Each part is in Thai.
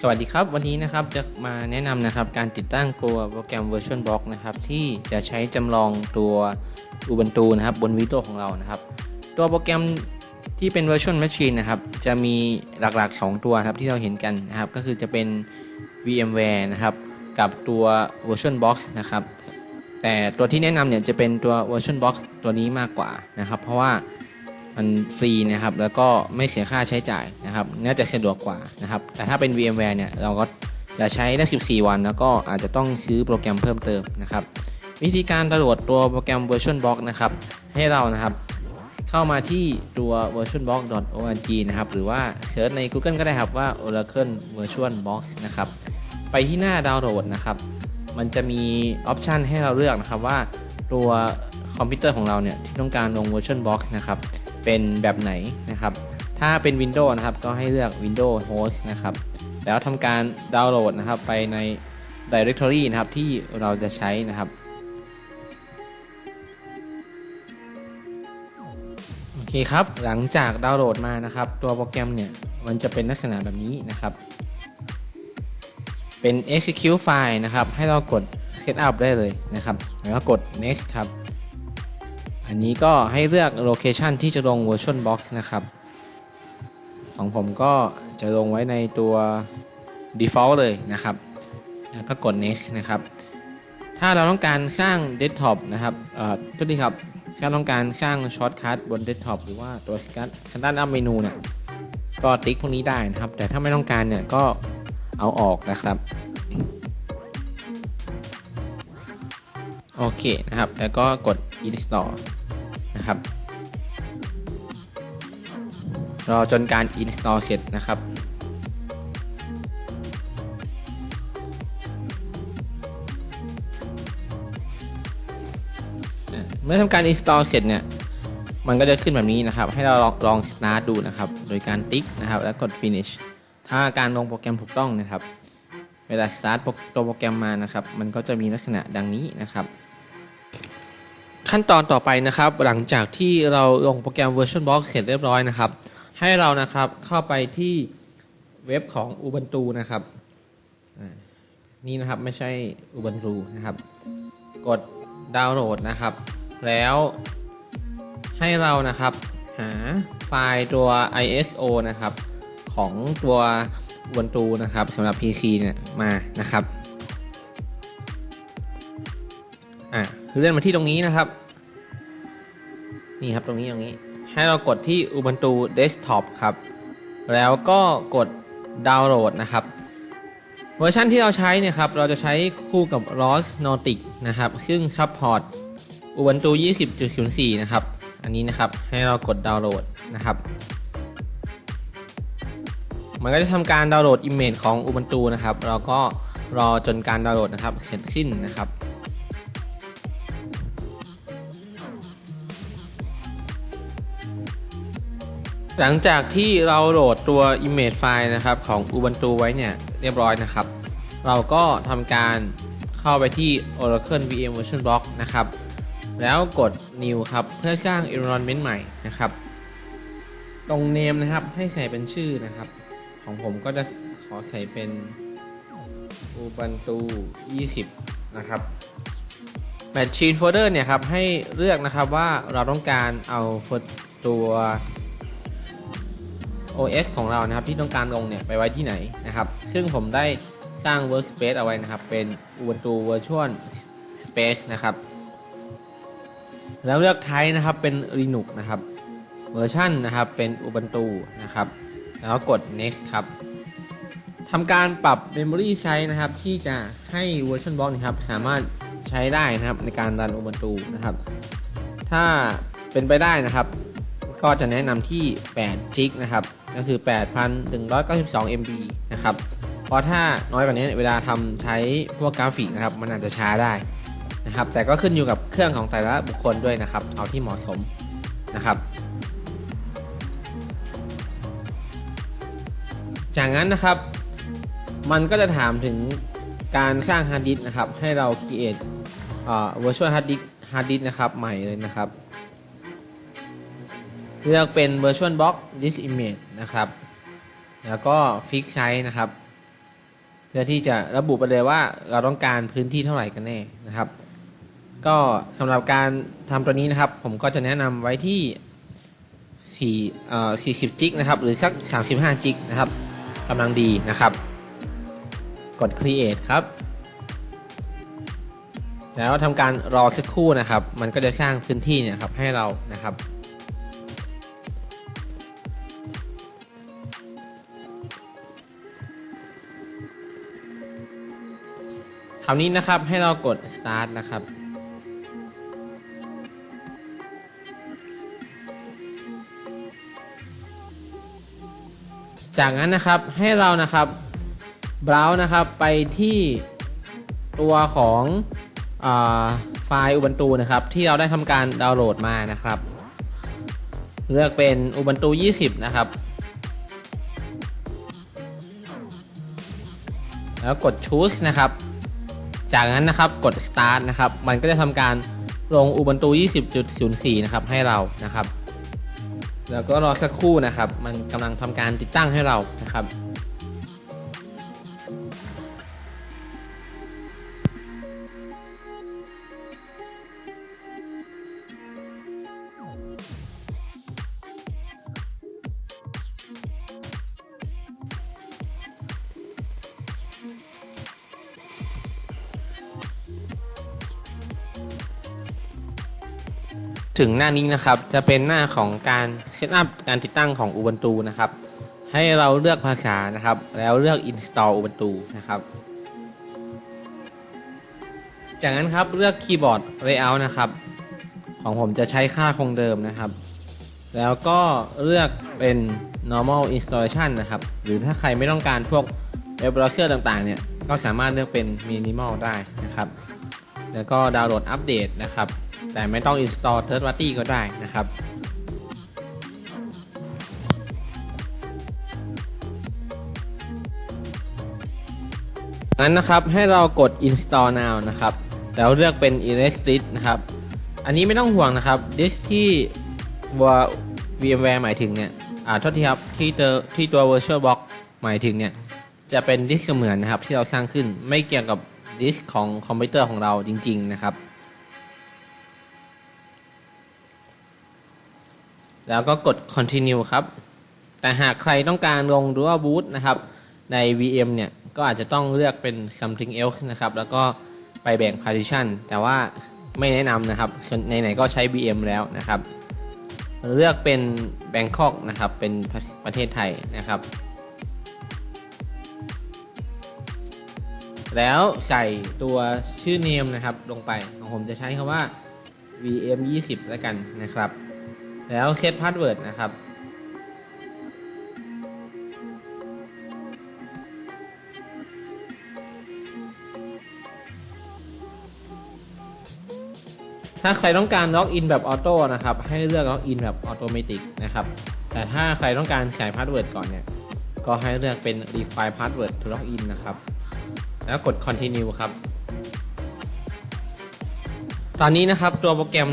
สวัสดีครับวันนี้นะครับจะมาแนะนำนะครับการติดตั้งตัวโปรแกรม VirtualBox นะครับที่จะใช้จำลองตัว Ubuntu นะครับบน Windows ของเรานะครับ ตัวโปรแกรมที่เป็น Virtual Machine นะครับจะมีหลักๆ 2 ตัวครับที่เราเห็นกันนะครับก็คือจะเป็น VMware นะครับกับตัว VirtualBox นะครับแต่ตัวที่แนะนำเนี่ยจะเป็นตัว VirtualBox ตัวนี้มากกว่านะครับ เพราะว่า มันฟรีนะครับ แล้วก็ไม่เสียค่าใช้จ่ายนะครับ น่าจะสะดวกกว่านะครับ แต่ถ้าเป็น VMware เนี่ย เราก็จะใช้ได้ 14 วัน แล้วก็อาจจะต้องซื้อโปรแกรมเพิ่มเติมนะครับ วิธีการดาวน์โหลดตัวโปรแกรม VirtualBox นะครับ ให้เรานะครับเข้ามาที่ตัว virtualbox.org นะครับ หรือว่าเซิร์ชใน Google ก็ได้ครับว่า Oracle VirtualBox นะครับ ไปที่หน้าดาวน์โหลดนะครับ มันจะมีออปชันให้เราเลือกนะครับว่าตัวคอมพิวเตอร์ของเราเนี่ยที่ต้องการลง VirtualBox นะครับ เป็นแบบไหนนะครับ ถ้าเป็น Windows นะครับก็ให้เลือก Windows Host นะครับ แล้วทำการดาวน์โหลดนะครับไปใน Directory นะครับที่เราจะใช้นะครับโอเคครับหลังจากดาวน์โหลดมานะครับ ตัวโปรแกรมเนี่ยมันจะเป็นลักษณะแบบนี้นะครับ เป็น execute file นะครับ ให้เรากด setup ได้เลยนะครับ แล้วก็กด next ครับ อันนี้ก็ให้เลือก location ที่จะลง VirtualBox นะครับ ของผมก็จะลงไว้ในตัว default เลยนะครับ แล้วก็กด next นะครับ ถ้าเราต้องการสร้าง desktop นะครับเอ่อทุกทีครับถ้าต้องการสร้างช็อตคัทบน desktop หรือว่าตัวสกัดคันด้านอัพเมนูเนี่ยก็ติ๊กพวกนี้ได้นะครับ แต่ถ้าไม่ต้องการเนี่ยก็เอาออกนะครับโอเคนะครับ แล้วก็กด install นะครับ รอจนการ install เสร็จนะครับ เมื่อทำการ install เสร็จเนี่ย มันก็จะขึ้นแบบนี้นะครับ ให้เราลองลอง start ดูนะครับ โดยการติ๊กนะครับ แล้วกด finish ถ้าการลงโปรแกรมถูกต้องนะครับ เวลา start โปรตัวโปรแกรมมานะครับ มันก็จะมีลักษณะดังนี้นะครับ ขั้นตอนต่อไปนะครับ หลังจากที่เราลงโปรแกรม VirtualBox เสร็จเรียบร้อยนะครับ ให้เรานะครับเข้าไปที่เว็บของ Ubuntu นะครับนี่นะครับไม่ใช่ Ubuntu นะครับ กดดาวน์โหลดนะครับ แล้วให้เรานะครับหาไฟล์ตัว ISO นะครับ ของตัว Ubuntu นะครับสำหรับ PC เนี่ยมานะครับอะเลื่อนมาที่ตรงนี้นะครับ นี่ครับตรงนี้ตรงนี้ ให้เรากดที่ Ubuntu Desktop ครับ แล้วก็กดดาวน์โหลดนะครับ เวอร์ชันที่เราใช้เนี่ยครับ เราจะใช้คู่กับ ROS Nautic นะครับ ซึ่ง support Ubuntu 20.04 นะครับ อันนี้นะครับ ให้เรากดดาวน์โหลดนะครับมันก็จะทำการดาวน์โหลด image ของ Ubuntu นะครับ เราก็รอจนการดาวน์โหลดนะครับ เสร็จสิ้นนะครับ หลังจากที่เราโหลดตัว image file นะครับของ Ubuntu ไว้เนี่ยเรียบร้อยนะครับ เราก็ทำการเข้าไปที่ Oracle VM VirtualBox นะครับ แล้วกด new ครับเพื่อสร้าง environment ใหม่นะครับ ตรง name นะครับให้ใส่เป็นชื่อนะครับ ของผมก็จะขอใส่เป็น Ubuntu 20 นะครับ Machine Folder เนี่ยครับให้เลือกนะครับว่าเราต้องการเอาตัว OS ของเรานะครับที่ต้องการลงเนี่ยไปไว้ที่ไหนนะครับ ซึ่งผมได้สร้าง Workspace เอาไว้นะครับ เป็น Ubuntu Virtual Space นะครับ แล้วเลือก Type นะครับเป็น Linux นะครับเวอร์ชันนะครับเป็น Ubuntu นะครับ แล้วกด next ครับทำการปรับ Memory Size นะครับ ที่จะให้ VirtualBox นะครับ สามารถใช้ได้นะครับในการรัน Ubuntu นะครับ ถ้าเป็นไปได้นะครับ ก็จะแนะนำที่8 g ิกนะครับ ก็คือ 8,192 MB นะครับ เพราะถ้าน้อยกว่านี้เวลาทำใช้พวกกราฟิกนะครับ มันอาจจะช้าได้นะครับ แต่ก็ขึ้นอยู่กับเครื่องของแต่ละบุคคลด้วยนะครับ เอาที่เหมาะสมนะครับ จากนั้นนะครับ มันก็จะถามถึงการสร้างฮาร์ดดิสก์นะครับ ให้เรา create อ่า virtual hard disk hard disk นะครับ ใหม่เลยนะครับ เลือกเป็น VirtualBox Disk Image นะครับ แล้วก็ Fix Size นะครับ เพื่อที่จะระบุไปเลยว่าเราต้องการพื้นที่เท่าไหร่กันแน่นะครับ ก็สำหรับการทำตัวนี้นะครับ ผมก็จะแนะนำไว้ที่4เอ่อ40 จิกนะครับ หรือสัก 35 จิกนะครับกำลังดีนะครับ กด create ครับ แล้วทำการรอสักครู่นะครับ มันก็จะสร้างพื้นที่เนี่ยครับให้เรานะครับ คราวนี้นะครับให้เรากด start นะครับ จากนั้นนะครับให้เรานะครับ browse นะครับไปที่ตัวของอไฟล์ Ubuntu นะครับ ที่เราได้ทำการดาวน์โหลดมานะครับ เลือกเป็น Ubuntu 20 นะครับ แล้วกด choose นะครับ จากนั้นนะครับกด start นะครับ มันก็จะทำการลง Ubuntu 20.04 นะครับ ให้เรานะครับ แล้วก็รอสักครู่นะครับ มันกำลังทำการติดตั้งให้เรานะครับ ถึงหน้านี้นะครับ จะเป็นหน้าของการเซตอัพการติดตั้งของ Ubuntu นะครับ ให้เราเลือกภาษานะครับ แล้วเลือก install Ubuntu นะครับ จากนั้นครับเลือกคีย์บอร์ด layout นะครับ ของผมจะใช้ค่าคงเดิมนะครับ แล้วก็เลือกเป็น normal installation นะครับ หรือถ้าใครไม่ต้องการพวกเว็บเบราว์เซอร์ต่างๆเนี่ย ก็สามารถเลือกเป็น minimal ได้นะครับ แล้วก็ดาวน์โหลดอัปเดตนะครับ แต่ไม่ต้อง install third party ก็ได้นะครับงั้นนะครับให้เรากด install now นะครับ แล้วเลือกเป็น erase disk นะครับ อันนี้ไม่ต้องห่วงนะครับ disk ที่ตัว VMware หมายถึงเนี่ยอ่าโทษทีครับที่ตัวที่ตัว VirtualBox หมายถึงเนี่ยจะเป็นดิสก์เสมือนนะครับที่เราสร้างขึ้นไม่เกี่ยวกับดิสก์ของคอมพิวเตอร์ของเราจริง ๆ นะครับ แล้วก็กด continue ครับ แต่หากใครต้องการลงหรือว่า boot นะครับ ใน VM เนี่ย ก็อาจจะต้องเลือกเป็น something else นะครับ แล้วก็ไปแบ่ง partition แต่ว่าไม่แนะนำนะครับไหนๆก็ใช้ VM แล้วนะครับ เลือกเป็น Bangkok นะครับ เป็นประเทศไทยนะครับ แล้วใส่ตัวชื่อ name นะครับลงไปของผมจะใช้คำว่า VM 20แล้วกันนะครับ แล้วเซตพาสเวิร์ดนะครับ ถ้าใครต้องการล็อกอินแบบออโต้นะครับ ให้เลือกล็อกอินแบบออโตเมติกนะครับ แต่ถ้าใครต้องการใส่พาสเวิร์ดก่อนเนี่ย ก็ให้เลือกเป็น require password to login นะครับ แล้วกด continue ครับ ตอนนี้นะครับตัวโปรแกรม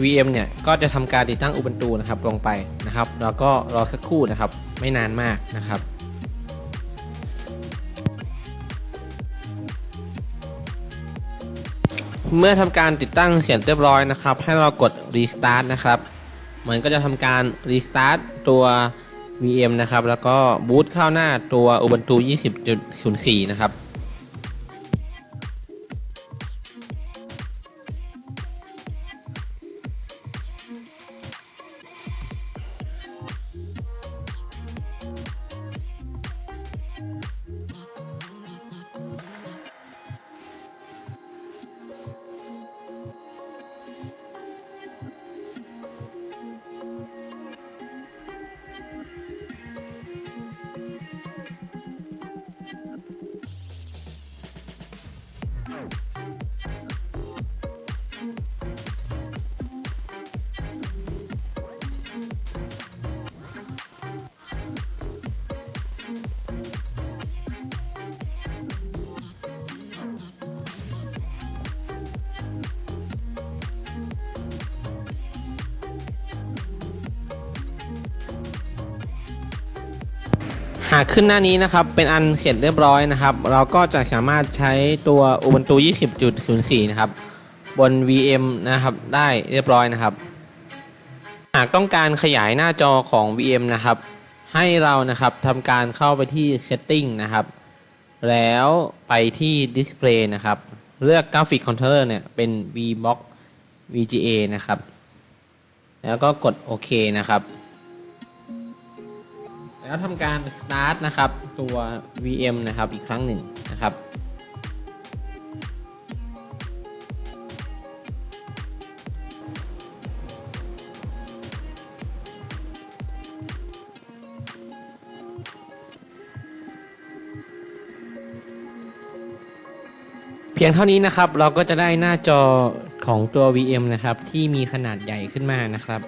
VM เนี่ยก็จะทำการติดตั้ง Ubuntu นะครับลงไปนะครับ แล้วก็รอสักครู่นะครับ ไม่นานมากนะครับเมื่อทำการติดตั้งเสร็จเรียบร้อยนะครับ ให้เรากด restart นะครับ มันก็จะทำการ restart ตัว VM นะครับ แล้วก็บูตเข้าหน้าตัว Ubuntu 20.04 นะครับ หากขึ้นหน้านี้นะครับ เป็นอันเสร็จเรียบร้อยนะครับ เราก็จะสามารถใช้ตัว Ubuntu 20.04 นะครับ บน VM นะครับได้เรียบร้อยนะครับ หากต้องการขยายหน้าจอของ VM นะครับ ให้เรานะครับทำการเข้าไปที่ Setting นะครับ แล้วไปที่ Display นะครับ เลือก Graphic Controller เนี่ยเป็น VBox VGA นะครับ แล้วก็กดโอเคนะครับ แล้วทำการ start นะครับ ตัว VM นะครับอีกครั้งหนึ่งนะครับเพียงเท่านี้นะครับเราก็จะได้หน้าจอของตัว VM นะครับ ที่มีขนาดใหญ่ขึ้นมานะครับ